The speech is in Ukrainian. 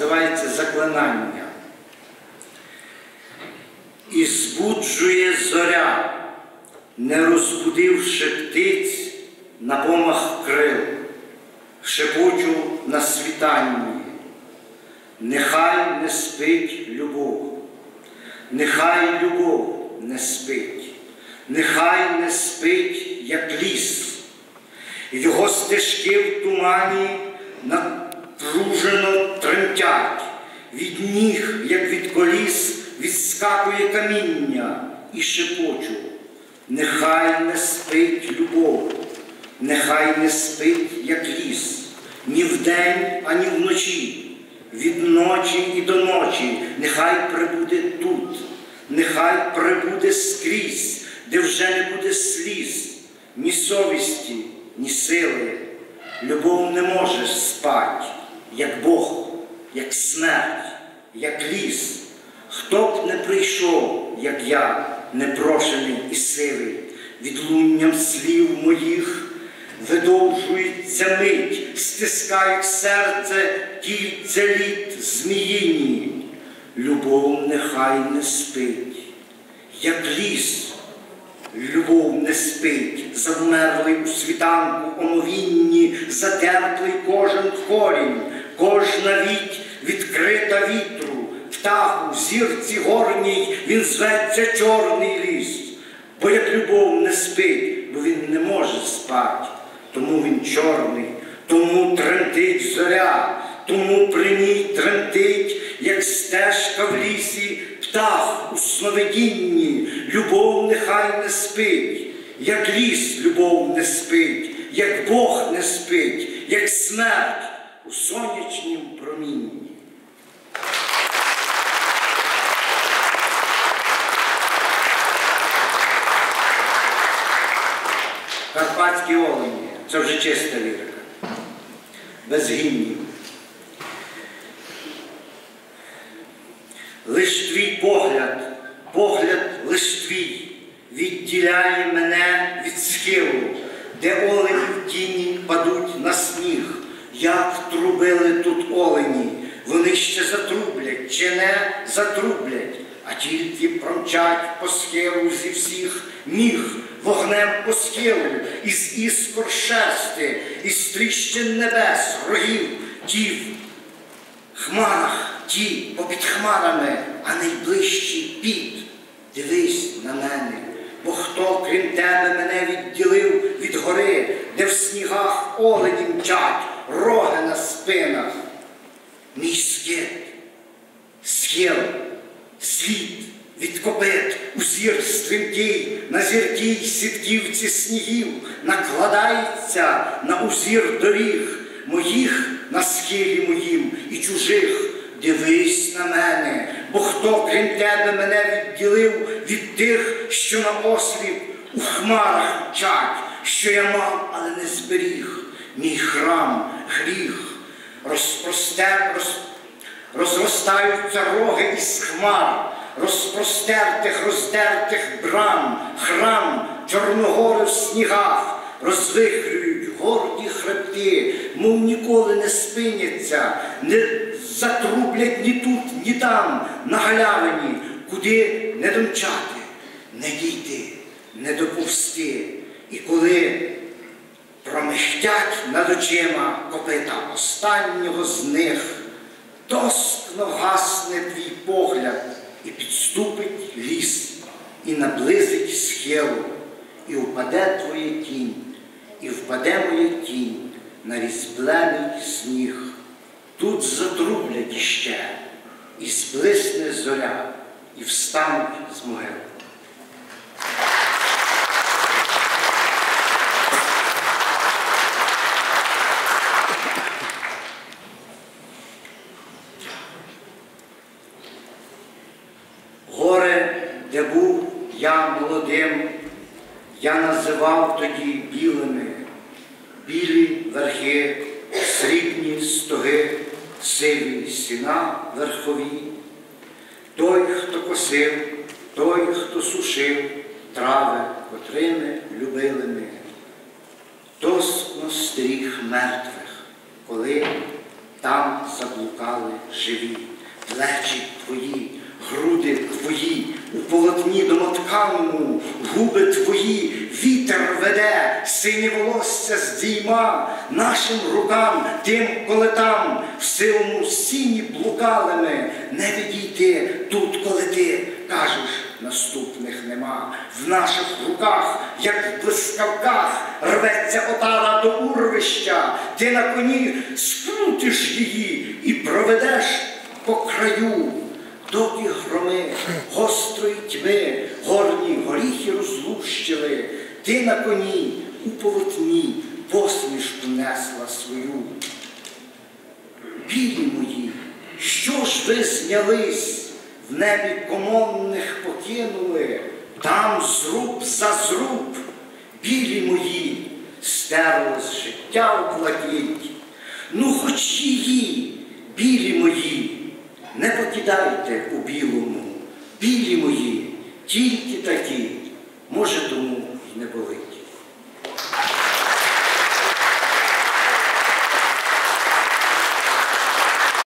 називається заклинання. І збуджує зоря, не розбудивши птиць на помах крил, шепочу на світанні. Нехай не спить любов, нехай любов не спить, нехай не спить, як ліс, його стежки в тумані напружено тремтять, від ніг, як від коліс, відскакує каміння і шепочу. Нехай не спить любов, нехай не спить, як ліс, ні вдень, ані вночі, від ночі і до ночі, нехай прибуде тут, нехай прибуде скрізь, де вже не буде сліз, ні совісті, ні сили. Любов не може спать, як Бог, як смерть, як ліс. Хто б не прийшов, як я, непрошений і сивий, відлунням слів моїх видовжується мить, стискають серце кільця літ зміїні. Любов нехай не спить, як ліс. Любов не спить, завмерлий у світанку омовінні, затерплий кожен корінь, кожна віть відкрита вітру, птаху, зірці горній, він зветься чорний ліс. Бо як любов не спить, бо він не може спати, тому він чорний, тому тремтить зоря, тому при ній тремтить, як стежка в лісі, птах у сновидінні, любов нехай не спить, як ліс любов не спить, як Бог не спить, як смерть у сонячнім промінні. Карпатські олені це вже чиста лірика, без гімнів. Лиш твій погляд, погляд лиш твій відділяє мене від схилу, де олені в тіні падуть на сніг, як трубили тут олені, вони ще затрублять чи не затрублять, а тільки промчать по схилу зі всіх ніг, вогнем по схилу, із іскор шерсти, із тріщин небес, рогів, тів, хмарах ті попід хмарами, а найближчий під. Дивись на мене, бо хто, крім тебе, мене відділив від гори, де в снігах олені мчать, роги на спинах. Мій скит, схил, світ від копит, узір стрімкий, на зіркій сітківці снігів накладається на узір доріг моїх на схилі моїм і чужих. Дивись на мене, бо хто, крім тебе, мене відділив від тих, що на осліп у хмарах мчать, що я мав, але не зберіг, мій храм, гріх, розпростер, роз, розростаються роги із хмар, розпростертих, роздертих брам, храм, чорногори в снігах, розвихрюють горді хребти, мов ніколи не спиняться, не затрублять ні тут, ні там, на галявині, куди не домчати, не дійти, не доповсти. І коли промихтять над очима копита останнього з них, тоскно гасне твій погляд і підступить ліс, і наблизить схилу, і впаде твоя тінь, і впаде моя тінь на різблений сніг. Тут затрублять іще, і зблисне зоря, і встануть з могил. Де був я молодим, я називав тоді білими, білі верхи, срібні стоги, сиві сіна верхові. Той, хто косив, той, хто сушив трави, котрими любили ми. Тоскно стріх мертвих, коли там заблукали живі, плечі твої, груди твої, у полотні домотканому, губи твої, вітер веде, синє волосся здійма, нашим рукам, тим, коли там, в силому сіні блукали ми, не відійти тут, коли ти кажеш, наступних нема. В наших руках, як в блискавках, рветься отара до урвища, ти на коні скрутиш її і проведеш по краю. Доки громи гострої тьми, горні горіхи розлущили, ти на коні у полотні посмішку несла свою. Білі мої, що ж ви знялись, в небі комонних покинули, там зруб за зруб, білі мої, стерли з життя оплатіть. Ну, хоч її, білі мої, кидайте у білому, білі мої, тільки такі, може, тому й не болить.